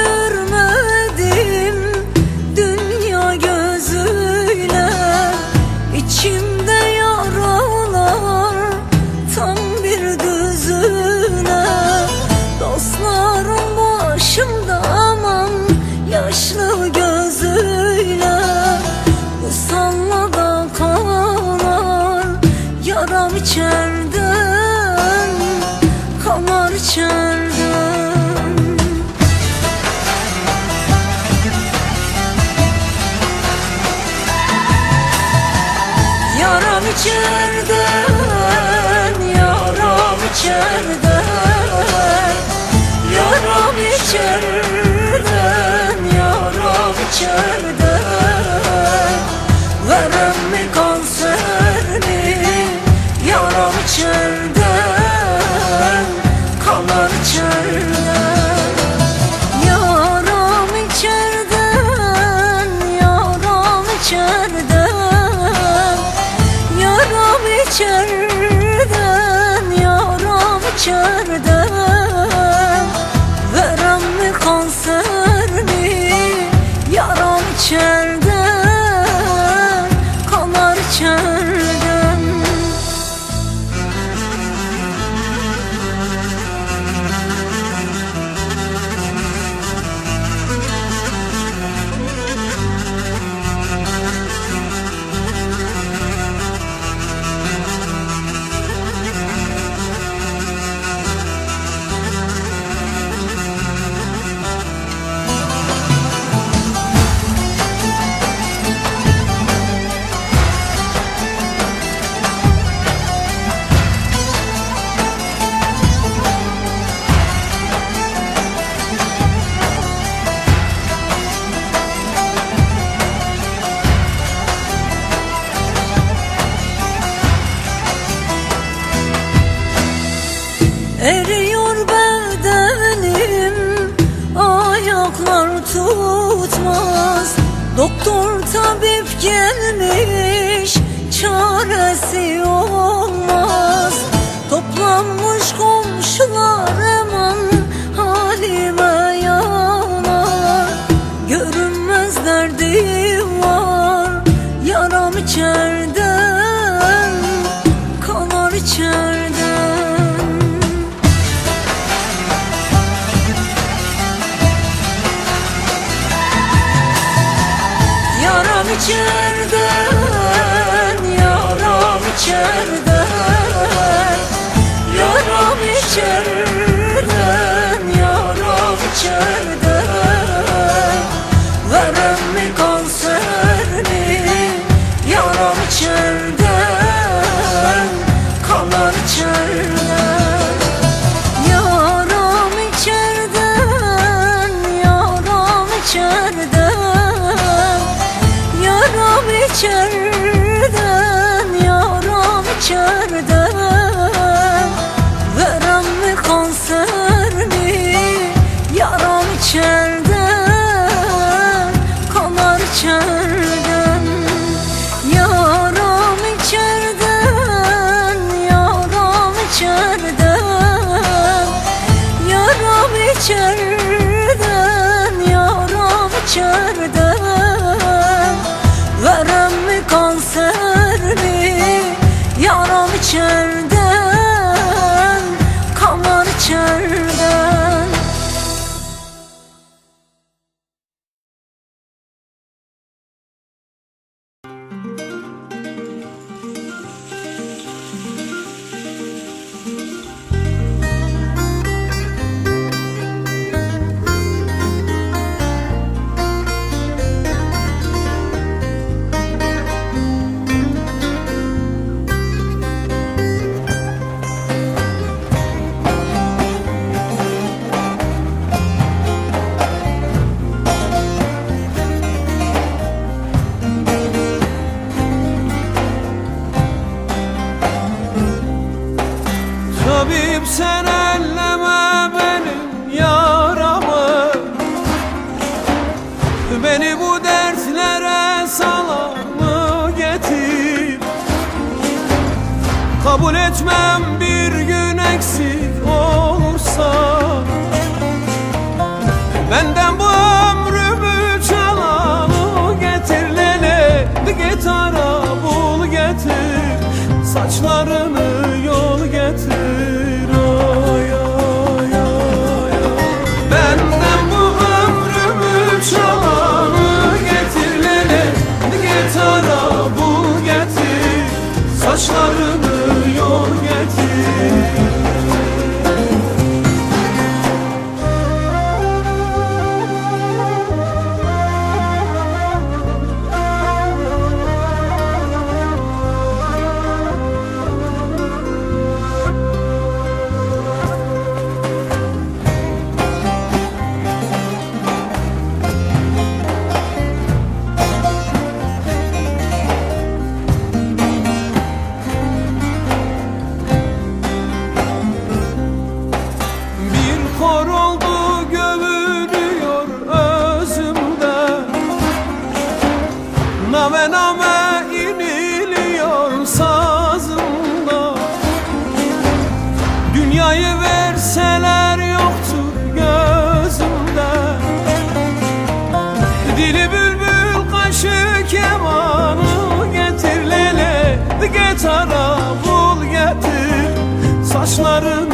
görmedim dünya gözüyle? İçimde yaralar tam bir düzüne. Dostlarım başımda aman yaşlı gözüyle. Bu sallada kalar yaram içer içerden Yaram içerden Yaram içerden Yaram içerden Verem mi kanserini İçerden Yaram içerden Verem mi kanserini Yaram içerden Ayaklar tutmaz. Doktor tabip gelmiş Çaresi olmaz. Toplanmış komşular hemen Halime yanar. Görünmez derdim var Yaram içerden Yaram içerden, sure. Dertlere salar mı getir. Kabul etmem bir gün eksik olursa Saçlarını